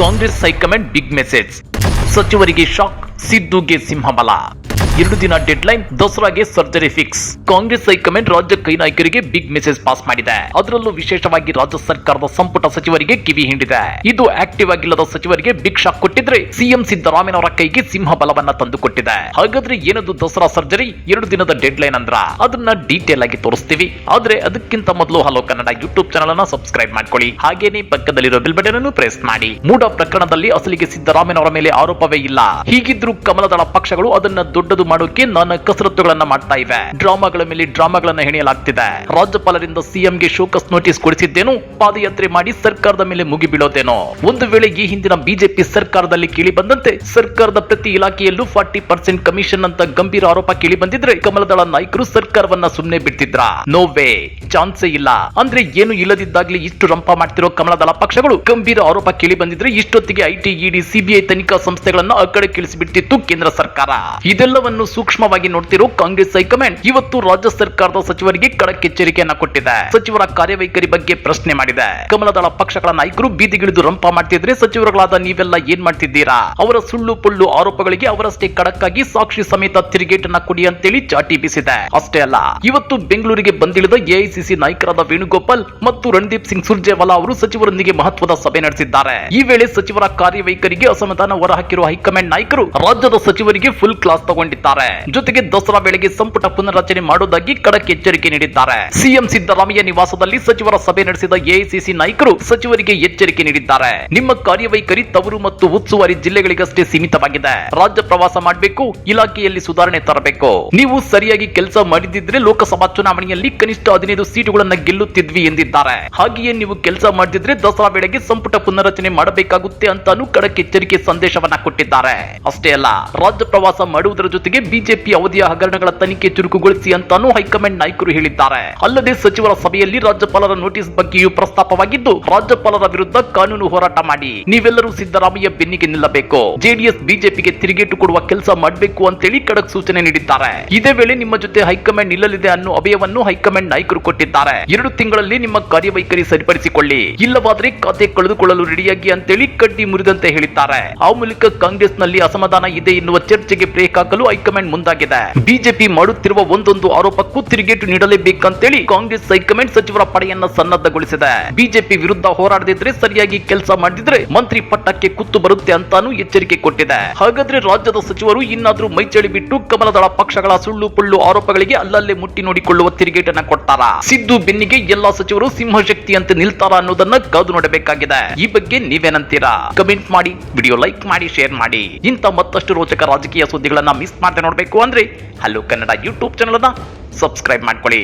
Congress high command big message ಸಚಿವರಿಗೆ shock ಸಿದ್ದುಗೆ ಸಿಂಹಬಲ ಎರಡು ದಿನ deadline ದಸರಾಗೆ surgery fix Congress high command ರಾಜ್ಯ ಕೈ ನಾಯಕರಿಗೆ ಬಿಗ್ ಮೆಸೇಜ್ ಪಾಸ್ ಮಾಡಿದೆ. ಅದರಲ್ಲೂ ವಿಶೇಷವಾಗಿ ರಾಜ್ಯ ಸರ್ಕಾರದ ಸಂಪುಟ ಸಚಿವರಿಗೆ ಕಿವಿ ಹಿಂಡಿದೆ. ಇದು ಆಕ್ಟಿವ್ ಆಗಿಲ್ಲದ ಸಚಿವರಿಗೆ ಬಿಗ್ ಶಾಕ್ ಕೊಟ್ಟಿದ್ರೆ ಸಿಎಂ ಸಿದ್ದರಾಮಯ್ಯನವರ ಕೈಗೆ ಸಿಂಹ ಬಲವನ್ನ ತಂದುಕೊಟ್ಟಿದೆ. ಹಾಗಾದ್ರೆ ಏನದು ದಸರಾ ಸರ್ಜರಿ ಎರಡು ದಿನದ ಡೆಡ್ ಲೈನ್ ಅಂದ್ರ? ಅದನ್ನ ಡೀಟೇಲ್ ಆಗಿ ತೋರಿಸ್ತೀವಿ. ಆದ್ರೆ ಅದಕ್ಕಿಂತ ಮೊದಲು ಹಲೋ ಕನ್ನಡ ಯೂಟ್ಯೂಬ್ ಚಾನಲ್ ಅನ್ನ ಸಬ್ಸ್ಕ್ರೈಬ್ ಮಾಡ್ಕೊಳ್ಳಿ. ಹಾಗೇನೆ ಪಕ್ಕದಲ್ಲಿರೋ ಬಿಲ್ ಬಟನ್ ಅನ್ನು ಪ್ರೆಸ್ ಮಾಡಿ. ಮೂಡ ಪ್ರಕರಣದಲ್ಲಿ ಅಸಲಿಗೆ ಸಿದ್ದರಾಮಯ್ಯನವರ ಮೇಲೆ ಆರೋಪವೇ ಇಲ್ಲ. ಹೀಗಿದ್ರೂ ಕಮಲದಳ ಪಕ್ಷಗಳು ಅದನ್ನ ಮಾಡೋಕೆ ನಾನಾ ಕಸರತ್ತುಗಳನ್ನ ಮಾಡ್ತಾ ಇವೆ. ಡ್ರಾಮಾಗಳ ಮೇಲೆ ಡ್ರಾಮಾಗಳನ್ನ ಹೆಣೆಯಲಾಗ್ತಿದೆ. ರಾಜ್ಯಪಾಲರಿಂದ ಸಿಎಂಗೆ ಶೋಕಸ್ ನೋಟಿಸ್ ಕೊಡಿಸಿದ್ದೇನು, ಪಾದಯಾತ್ರೆ ಮಾಡಿ ಸರ್ಕಾರದ ಮೇಲೆ ಮುಗಿ ಬೀಳೋದೇನೋ. ಒಂದು ವೇಳೆ ಈ ಹಿಂದಿನ ಬಿಜೆಪಿ ಸರ್ಕಾರದಲ್ಲಿ ಕೇಳಿ ಬಂದಂತೆ ಸರ್ಕಾರದ ಪ್ರತಿ ಇಲಾಖೆಯಲ್ಲೂ ಫಾರ್ಟಿ ಪರ್ಸೆಂಟ್ ಕಮಿಷನ್ ಅಂತ ಗಂಭೀರ ಆರೋಪ ಕೇಳಿ ಬಂದಿದ್ರೆ ಕಮಲದಳ ನಾಯಕರು ಸರ್ಕಾರವನ್ನ ಸುಮ್ಮನೆ ಬಿಡ್ತಿದ್ರ? ನೋವೇ ಚಾನ್ಸೇ ಇಲ್ಲ. ಅಂದ್ರೆ ಏನು ಇಲ್ಲದಿದ್ದಾಗ್ಲಿ ಇಷ್ಟು ರಂಪ ಮಾಡ್ತಿರೋ ಕಮಲದಳ ಪಕ್ಷಗಳು ಗಂಭೀರ ಆರೋಪ ಕೇಳಿ ಬಂದಿದ್ರೆ ಇಷ್ಟೊತ್ತಿಗೆ ಐಟಿ ಇಡಿ ಸಿಬಿಐ ತನಿಖಾ ಸಂಸ್ಥೆಗಳನ್ನ ಆ ಕಡೆ ಬಿಡ್ತಿತ್ತು ಕೇಂದ್ರ ಸರ್ಕಾರ. ಇದೆಲ್ಲವನ್ನು ಸೂಕ್ಷ್ಮವಾಗಿ ನೋಡ್ತಿರೋ ಕಾಂಗ್ರೆಸ್ ಹೈಕಮಾಂಡ್ ಇವತ್ತು ರಾಜ್ಯ ಸರ್ಕಾರದ ಸಚಿವರಿಗೆ ಖಡಕ್ ಎಚ್ಚರಿಕೆಯನ್ನ ಕೊಟ್ಟಿದೆ. ಸಚಿವರ ಕಾರ್ಯವೈಖರಿ ಬಗ್ಗೆ ಪ್ರಶ್ನೆ ಮಾಡಿದೆ. ಕಮಲದಳ ಪಕ್ಷಗಳ ನಾಯಕರು ಬೀದಿಗಿಳಿದು ರಂಪ ಮಾಡ್ತಿದ್ರೆ ಸಚಿವರುಗಳಾದ ನೀವೆಲ್ಲ ಏನ್ ಮಾಡ್ತಿದ್ದೀರಾ? ಅವರ ಸುಳ್ಳು ಪುಳ್ಳು ಆರೋಪಗಳಿಗೆ ಅವರಷ್ಟೇ ಖಡಕ್ಕಾಗಿ ಸಾಕ್ಷಿ ಸಮೇತ ತಿರುಗೇಟನ್ನ ಕೊಡಿ ಅಂತೇಳಿ ಚಾಟಿ ಬೀಸಿದೆ. ಅಷ್ಟೇ ಅಲ್ಲ, ಇವತ್ತು ಬೆಂಗಳೂರಿಗೆ ಬಂದಿಳಿದ ಎಐಸಿಸಿ ನಾಯಕರಾದ ವೇಣುಗೋಪಾಲ್ ಮತ್ತು ರಣದೀಪ್ ಸಿಂಗ್ ಸುರ್ಜೇವಾಲಾ ಅವರು ಸಚಿವರೊಂದಿಗೆ ಮಹತ್ವದ ಸಭೆ ನಡೆಸಿದ್ದಾರೆ. ಈ ವೇಳೆ ಸಚಿವರ ಕಾರ್ಯವೈಖರಿಗೆ ಅಸಮಾಧಾನ ಹೊರಹಾಕಿರುವ ಹೈಕಮಾಂಡ್ ನಾಯಕರು ರಾಜ್ಯದ ಸಚಿವರಿಗೆ ಫುಲ್ ಕ್ಲಾಸ್ ತಗೊಂಡಿದ್ದಾರೆ. ಜೊತೆಗೆ ದಸರಾ ವೇಳೆಗೆ ಸಂಪುಟ ಪುನರ್ರಚನೆ ಮಾಡುವುದಾಗಿ ಖಡಕ್ ಎಚ್ಚರಿಕೆ ನೀಡಿದ್ದಾರೆ. ಸಿಎಂ ಸಿದ್ದರಾಮಯ್ಯ ನಿವಾಸದಲ್ಲಿ ಸಚಿವರ ಸಭೆ ನಡೆಸಿದ ಎಐಸಿಸಿ ನಾಯಕರು ಸಚಿವರಿಗೆ ಎಚ್ಚರಿಕೆ ನೀಡಿದ್ದಾರೆ. ನಿಮ್ಮ ಕಾರ್ಯವೈಖರಿ ತವರು ಮತ್ತು ಉಸ್ತುವಾರಿ ಜಿಲ್ಲೆಗಳಿಗಷ್ಟೇ ಸೀಮಿತವಾಗಿದೆ. ರಾಜ್ಯ ಪ್ರವಾಸ ಮಾಡಬೇಕು, ಇಲಾಖೆಯಲ್ಲಿ ಸುಧಾರಣೆ ತರಬೇಕು. ನೀವು ಸರಿಯಾಗಿ ಕೆಲಸ ಮಾಡಿದಿದ್ರೆ ಲೋಕಸಭಾ ಚುನಾವಣೆಯಲ್ಲಿ ಕನಿಷ್ಠ ಹದಿನೈದು ಸೀಟುಗಳನ್ನ ಗೆಲ್ಲುತ್ತಿದ್ವಿ ಎಂದಿದ್ದಾರೆ. ಹಾಗೆಯೇ ನೀವು ಕೆಲಸ ಮಾಡಿದ್ರೆ ದಸರಾ ವೇಳೆಗೆ ಸಂಪುಟ ಪುನರ್ರಚನೆ ಮಾಡಬೇಕಾಗುತ್ತೆ ಅಂತಾನು ಖಡಕ್ ಎಚ್ಚರಿಕೆ ಸಂದೇಶವನ್ನ ಕೊಟ್ಟಿದ್ದಾರೆ. ಅಷ್ಟೇ ಅಲ್ಲ, ರಾಜ್ಯ ಪ್ರವಾಸ ಮಾಡುವುದರ ಜೊತೆಗೆ ಬಿಜೆಪಿ ಅವಧಿಯ ಹಗರಣಗಳ ತನಿಖೆ ಚುರುಕುಗೊಳಿಸಿ ಅಂತಾನೂ ಹೈಕಮಾಂಡ್ ನಾಯಕರು ಹೇಳಿದ್ದಾರೆ. ಅಲ್ಲದೆ ಸಚಿವರ ಸಭೆಯಲ್ಲಿ ರಾಜ್ಯಪಾಲರ ನೋಟಿಸ್ ಬಗ್ಗೆಯೂ ಪ್ರಸ್ತಾಪವಾಗಿದ್ದು, ರಾಜ್ಯಪಾಲರ ವಿರುದ್ಧ ಕಾನೂನು ಹೋರಾಟ ಮಾಡಿ. ನೀವೆಲ್ಲರೂ ಸಿದ್ದರಾಮಯ್ಯ ಬೆನ್ನಿಗೆ ನಿಲ್ಲಬೇಕು. ಜೆಡಿಎಸ್ ಬಿಜೆಪಿಗೆ ತಿರುಗೇಟು ಕೊಡುವ ಕೆಲಸ ಮಾಡಬೇಕು ಅಂತೇಳಿ ಖಡಕ್ ಸೂಚನೆ ನೀಡಿದ್ದಾರೆ. ಇದೇ ವೇಳೆ ನಿಮ್ಮ ಜೊತೆ ಹೈಕಮಾಂಡ್ ನಿಲ್ಲಲಿದೆ ಅನ್ನೋ ಅಭಯವನ್ನು ಹೈಕಮಾಂಡ್ ನಾಯಕರು ಕೊಟ್ಟಿದ್ದಾರೆ. ಎರಡು ತಿಂಗಳಲ್ಲಿ ನಿಮ್ಮ ಕಾರ್ಯವೈಖರಿ ಸರಿಪಡಿಸಿಕೊಳ್ಳಿ. ಇಲ್ಲವಾದ್ರೆ ಖಾತೆ ಕಳೆದುಕೊಳ್ಳಲು ರೆಡಿಯಾಗಿ ಅಂತೇಳಿ ಕಡ್ಡಿ ಮುರಿದಂತೆ ಹೇಳಿದ್ದಾರೆ. ಆ ಮೂಲಕ ಕಾಂಗ್ರೆಸ್ನಲ್ಲಿ ಅಸಮಾಧಾನ ಇದೆ ಎನ್ನುವ ಚರ್ಚೆಗೆ ಬ್ರೇಕ್ ಹಾಕಲು ಹೈಕಮಾಂಡ್ ಮುಂದಾಗಿದೆ. ಬಿಜೆಪಿ ಮಾಡುತ್ತಿರುವ ಒಂದೊಂದು ಆರೋಪಕ್ಕೂ ತಿರುಗೇಟು ನೀಡಲೇಬೇಕಂತೇಳಿ ಕಾಂಗ್ರೆಸ್ ಹೈಕಮಾಂಡ್ ಸಚಿವರ ಪಡೆಯನ್ನ ಸನ್ನದ್ಧಗೊಳಿಸಿದೆ. ಬಿಜೆಪಿ ವಿರುದ್ಧ ಹೋರಾಡದಿದ್ರೆ ಸರಿಯಾಗಿ ಕೆಲಸ ಮಾಡಿದ್ರೆ ಮಂತ್ರಿ ಪಟ್ಟಕ್ಕೆ ಕುತ್ತು ಬರುತ್ತೆ ಅಂತಾನು ಎಚ್ಚರಿಕೆ ಕೊಟ್ಟಿದೆ. ಹಾಗಾದ್ರೆ ರಾಜ್ಯದ ಸಚಿವರು ಇನ್ನಾದ್ರೂ ಮೈಚಳಿ ಬಿಟ್ಟು ಕಮಲದಳ ಪಕ್ಷಗಳ ಸುಳ್ಳು ಪುಳ್ಳು ಆರೋಪಗಳಿಗೆ ಅಲ್ಲಲ್ಲೇ ಮುಟ್ಟಿ ನೋಡಿಕೊಳ್ಳುವ ತಿರುಗೇಟನ್ನ ಕೊಡ್ತಾರ? ಸಿದ್ದು ಬೆನ್ನಿಗೆ ಎಲ್ಲಾ ಸಚಿವರು ಸಿಂಹಶಕ್ತಿ ಅಂತ ನಿಲ್ತಾರ ಅನ್ನೋದನ್ನ ಕಾದು ನೋಡಬೇಕಾಗಿದೆ. ಈ ಬಗ್ಗೆ ನೀವೇನಂತೀರಾ? ಕಮೆಂಟ್ ಮಾಡಿ, ವಿಡಿಯೋ ಲೈಕ್ ಮಾಡಿ, ಶೇರ್ ಮಾಡಿ. ಇಂಥ ಮತ್ತಷ್ಟು ರೋಚಕ ರಾಜಕೀಯ ಸುದ್ದಿಗಳನ್ನ ಮಿಸ್ ಮಾಡದೆ ನೋಡಬೇಕು ಅಂದ್ರೆ ಹಲೋ ಕನ್ನಡ ಯೂಟ್ಯೂಬ್ ಚಾನಲ್ ಅದ. ಸಬ್ಸ್ಕ್ರೈಬ್ ಮಾಡ್ಕೊಳ್ಳಿ.